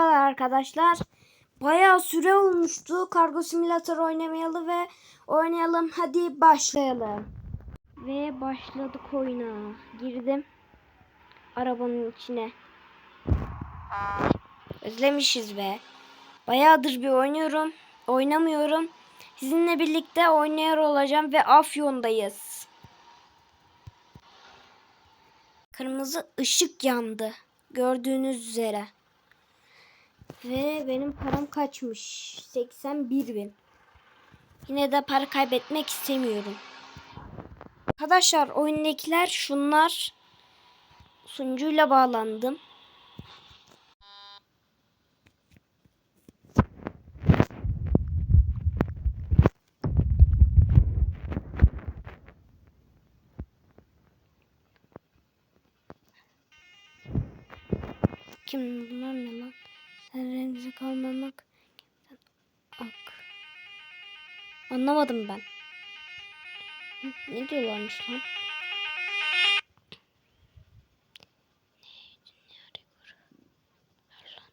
Merhabalar arkadaşlar. Bayağı süre olmuştu. Kargo simülatör oynamayalı ve oynayalım. Hadi başlayalım. Ve başladık oyuna. Girdim. Arabanın içine. Özlemişiz be. Bayağıdır bir oynuyorum. Oynamıyorum. Sizinle birlikte oynuyor olacağım ve Afyon'dayız. Kırmızı ışık yandı. Gördüğünüz üzere. Ve benim param kaçmış? 81 bin. Yine de para kaybetmek istemiyorum. Arkadaşlar oyundakiler şunlar. Sunucuyla bağlandım. Kim bunlar ne lan? Rengize kalmamak. Ak. Anlamadım ben. Ne diyorlarmış lan? Allah.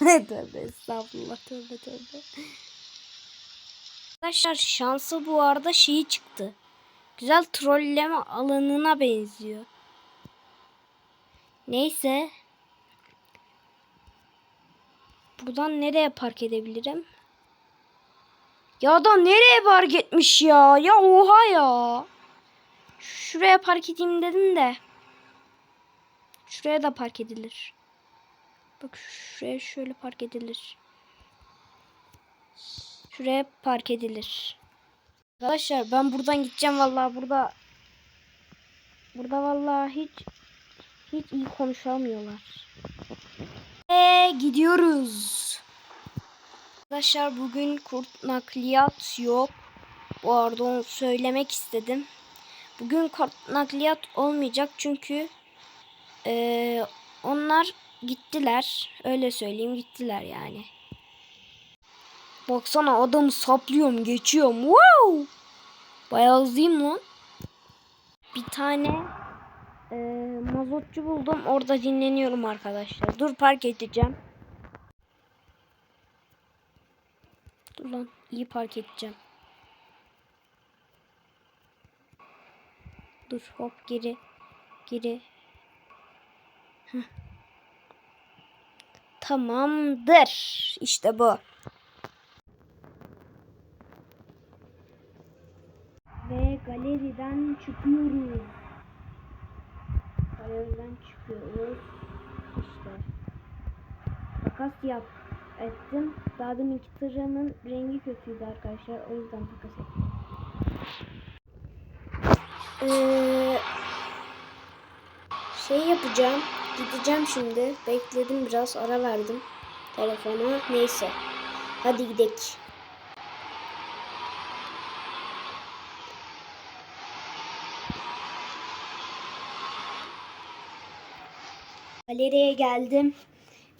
Tövbe estağfurullah tövbe tövbe. Arkadaşlar şansı bu arada şeyi çıktı. Güzel trolleme alanına benziyor. Neyse. Buradan nereye park edebilirim? Ya da nereye park etmiş ya? Ya oha ya. Şuraya park edeyim dedim de. Şuraya da park edilir. Bak şuraya şöyle park edilir. Şuraya park edilir. Arkadaşlar ben buradan gideceğim vallahi burada burada vallahi hiç hiç iyi konuşamıyorlar. Ve gidiyoruz. Arkadaşlar bugün kurt nakliyat yok. Bu arada onu söylemek istedim. Bugün kurt nakliyat olmayacak çünkü eee, onlar gittiler. Öyle söyleyeyim gittiler yani. Baksana adamı saplıyorum geçiyorum. Wow! Bayağı hızlıyım lan. Bir tane eee, mazotçu buldum. Orada dinleniyorum arkadaşlar. Dur park edeceğim. Dur lan iyi park edeceğim. Dur hop geri. Geri. Tamamdır. İşte bu. Ve galeriden çıkıyoruz. Galeriden çıkıyoruz. İşte. Takas yap ettim. Daha deminki tırımın rengi kötüydü arkadaşlar. O yüzden takas ettim. Ee, şey yapacağım. Gideceğim şimdi. Bekledim biraz ara verdim telefona. Neyse. Hadi gidelim. Galeriye geldim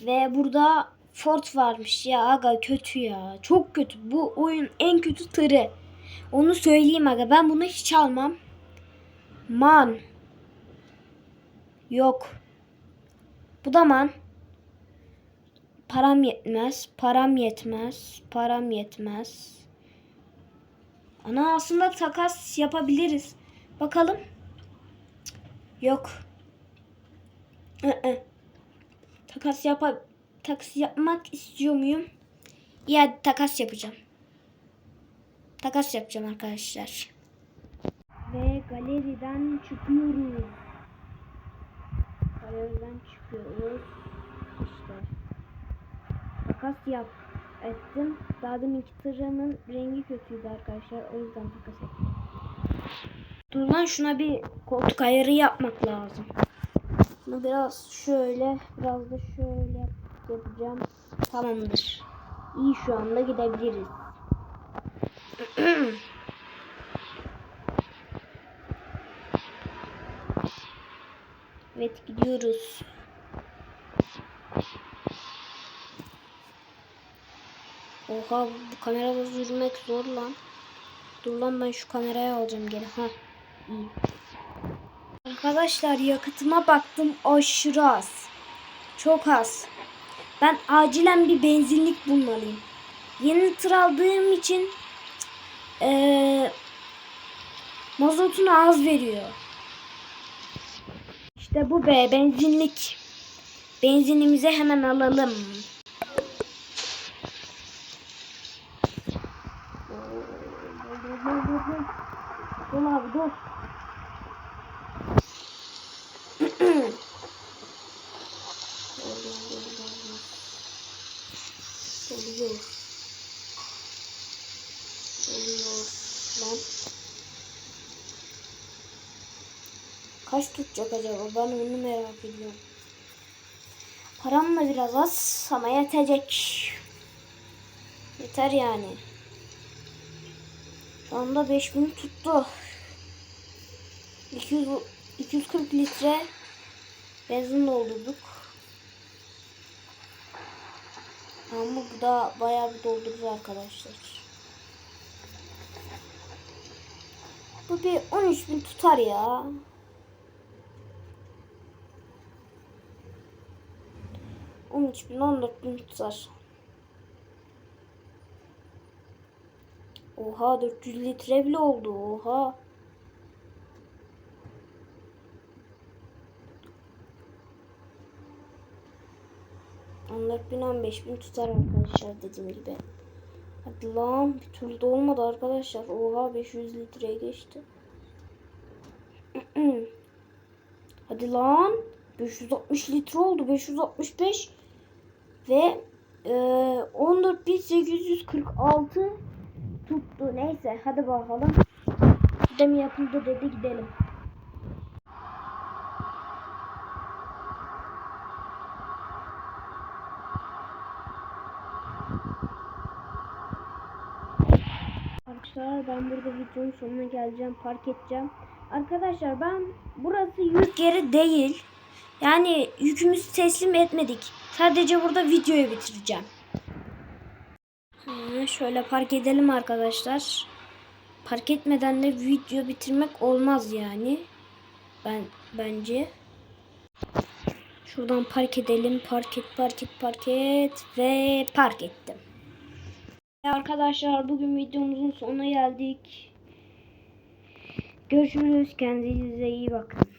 ve burada Ford varmış ya aga kötü ya. Çok kötü. Bu oyun en kötü tırı. Onu söyleyeyim aga. Ben bunu hiç almam. Man. Yok. Bu da man. Param yetmez. Param yetmez. Param yetmez. Ana aslında takas yapabiliriz. Bakalım. Yok. Ee, takas yapa takas yapmak istiyor muyum? Hadi takas yapacağım. Takas yapacağım arkadaşlar. Ve galeriden çıkıyoruz. Galeriden çıkıyoruz. İşte. Takas yap ettim. Daha deminki tırımın rengi kötüydü arkadaşlar. O yüzden takas ettim. Dur lan şuna bir koltuk ayarı yapmak lazım. Bunu biraz şöyle, biraz da şöyle yapacağım. Tamamdır. İyi şu anda gidebiliriz. evet gidiyoruz. Oha bu kamerada yürümek zor lan. Dur lan ben şu kamerayı alacağım geri. Ha. İyi. Arkadaşlar yakıtıma baktım aşırı az. Çok az. Ben acilen bir benzinlik bulmalıyım. Yeni tır aldığım için eee mazotunu az veriyor. İşte bu be benzinlik. Benzinimizi hemen alalım. Dur abi dur. Kaç tutacak acaba? Ben onu merak ediyorum. Param da biraz az ama yetecek. Yeter yani. Şu anda 5000 tuttu. 200, 240 litre benzin doldurduk. Ama bu da bayağı bir doldurur arkadaşlar. Bu bir 13 bin tutar ya. On üç bin, tutar. Oha 400 litre bile oldu. Oha. Bin, on beş bin tutar arkadaşlar dediğim gibi. Hadi lan bir türlü olmadı arkadaşlar. Oha 500 litreye geçti. Hadi lan. 560 litre oldu. 565 ve e, 14.846 tuttu. Neyse hadi bakalım. Dem yapıldı dedi gidelim. Arkadaşlar ben burada videonun sonuna geleceğim. Park edeceğim. Arkadaşlar ben burası yük yeri değil. Yani yükümüzü teslim etmedik. Sadece burada videoyu bitireceğim. Ha, şöyle park edelim arkadaşlar. Park etmeden de video bitirmek olmaz yani. Ben bence. Şuradan park edelim. Park et, park et, park et ve park ettim. Arkadaşlar bugün videomuzun sonuna geldik. Görüşürüz. Kendinize iyi bakın.